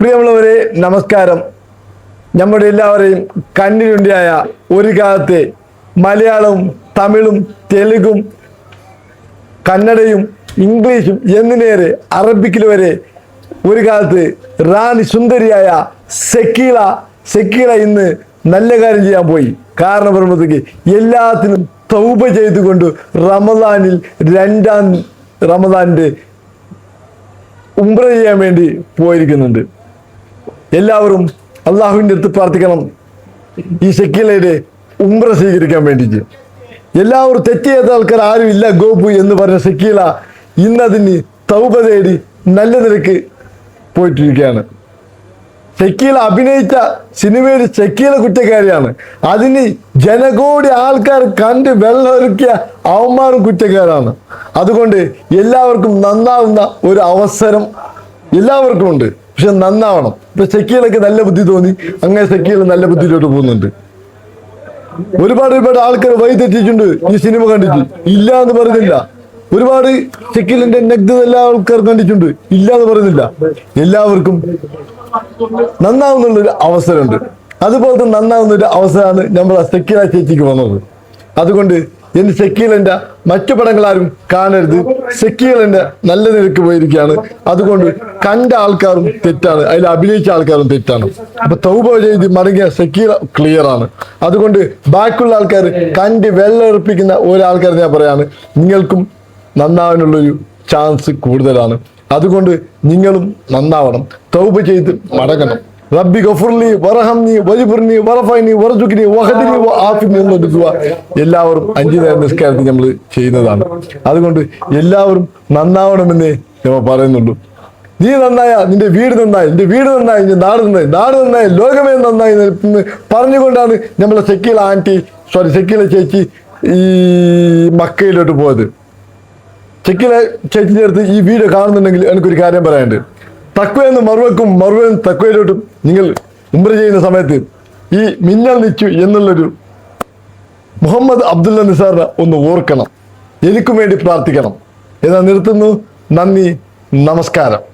പ്രിയമുള്ളവരെ നമസ്കാരം. നമ്മുടെ എല്ലാവരെയും കണ്ണിനുണ്ടിയായ ഒരു കാലത്തെ മലയാളവും തമിഴും തെലുഗും കന്നഡയും ഇംഗ്ലീഷും എന്നിനേറെ അറബിക്കിൽ വരെ ഒരു കാലത്ത് റാണി സുന്ദരിയായ സെക്കീള സെക്കീള ഇന്ന് നല്ല കാര്യം ചെയ്യാൻ പോയി. കാരണം പറയുമ്പോഴത്തേക്ക് എല്ലാത്തിനും തൗപ ചെയ്തുകൊണ്ട് റമദാനിൽ രണ്ടാം റമദാനിന്റെ ഉംറ ചെയ്യാൻ വേണ്ടി പോയിരിക്കുന്നുണ്ട്. എല്ലാവരും അള്ളാഹുവിന്റെ അടുത്ത് പ്രാർത്ഥിക്കണം. ഈ ഷക്കീലയുടെ ഉംറ സ്വീകരിക്കാൻ വേണ്ടിയിട്ട്. എല്ലാവരും തെറ്റ് ചെയ്ത ആൾക്കാർ ആരും ഇല്ല ഗോപു എന്ന് പറഞ്ഞ ഷക്കീല ഇന്നതിന് തൗപ തേടി നല്ല നിലയ്ക്ക് പോയിട്ടിരിക്കുകയാണ്. ഷക്കീല അഭിനയിച്ച സിനിമയിൽ ഷക്കീല കുറ്റക്കാരിയാണ്. അതിന് ജനകോടി ആൾക്കാർ കണ്ട് വെള്ളമൊരുക്കിയ അവന്മാരും കുറ്റക്കാരാണ്. അതുകൊണ്ട് എല്ലാവർക്കും നന്നാവുന്ന ഒരു അവസരം എല്ലാവർക്കും ഉണ്ട് പക്ഷെ നന്നാവണം. ഇപ്പൊ ഷക്കീലൊക്കെ നല്ല ബുദ്ധി തോന്നി. അങ്ങനെ ഷക്കീൽ നല്ല ബുദ്ധിയിലോട്ട് പോകുന്നുണ്ട്. ഒരുപാട് ഒരുപാട് ആൾക്കാർ വഴിതെറ്റിയിട്ടുണ്ട് ഈ സിനിമ കണ്ടിട്ട്. ഇല്ല എന്ന് പറയുന്നില്ല. ഒരുപാട് ഷക്കീലിന്റെ നഗ്നത എല്ലാ ആൾക്കാർ കണ്ടിട്ടുണ്ട്. ഇല്ല എന്ന് പറയുന്നില്ല. എല്ലാവർക്കും നന്നാവുന്നുള്ളൊരു അവസരമുണ്ട്. അതുപോലത്തെ നന്നാവുന്ന ഒരു അവസരമാണ് നമ്മൾ ആ സെക്കീല ചേച്ചിക്ക് വന്നത്. അതുകൊണ്ട് ഇനി സെക്കീലന്റെ മറ്റു പടങ്ങളാരും കാണരുത്. സെക്കീലന്റെ നല്ല നിരക്ക് പോയിരിക്കുകയാണ്. അതുകൊണ്ട് കണ്ട ആൾക്കാരും തെറ്റാണ്. അതിൽ അഭിനയിച്ച ആൾക്കാരും തെറ്റാണ്. അപ്പൊ തൗബ ചെയ്ത് മടങ്ങിയ സെക്കീല ക്ലിയർ ആണ്. അതുകൊണ്ട് ബാക്കിയുള്ള ആൾക്കാർ കണ്ട് വെള്ളമെടുപ്പിക്കുന്ന ഒരാൾക്കാർ ഞാൻ പറയാണ് നിങ്ങൾക്കും നന്നാവാനുള്ളൊരു ചാൻസ് കൂടുതലാണ്. അതുകൊണ്ട് നിങ്ങളും നന്നാവണം. തൗബ ചെയ്ത് മടങ്ങണം. റബ്ബി ഗഫുർലി വറഹംനി വലിബുർനി വറഫൈനി വറജുക്കിനി വഹദിനി ആഫിനി എന്നൊരു ദുവ എല്ലാവരും അഞ്ചു നേരം നിസ്കാരത്തിൽ നമ്മൾ ചെയ്യുന്നതാണ്. അതുകൊണ്ട് എല്ലാവരും നന്നാവണമെന്നേ നമ്മൾ പറയുന്നുള്ളൂ. നീ നന്നായ നിന്റെ വീട് നന്നായി നിന്റെ വീട് നന്നായി നിന്റെ നാട് നന്നായി നാട് നന്നായി ലോകമേ നന്നായി എന്ന് പറഞ്ഞുകൊണ്ടാണ് നമ്മളെ സെക്കീല ആന്റി സോറി സെക്കീല ചേച്ചി ഈ മക്കയിലോട്ട് പോയത്. ചെക്കിലെ ചേച്ചി അടുത്ത് ഈ വീഡിയോ കാണുന്നുണ്ടെങ്കിൽ എനിക്കൊരു കാര്യം പറയാനുണ്ട്. തക്വയെന്ന് മറുവക്കും മറുവെന്ന് തക്വയിലോട്ടും നിങ്ങൾ ഉംറ ചെയ്യുന്ന സമയത്ത് ഈ മിന്നൽ നിച്ചു എന്നുള്ളൊരു മുഹമ്മദ് അബ്ദുല്ല നിസാറിനെ ഒന്ന് ഓർക്കണം. എനിക്കും വേണ്ടി പ്രാർത്ഥിക്കണം. എന്നാ നിർത്തുന്നു? നന്ദി നമസ്കാരം.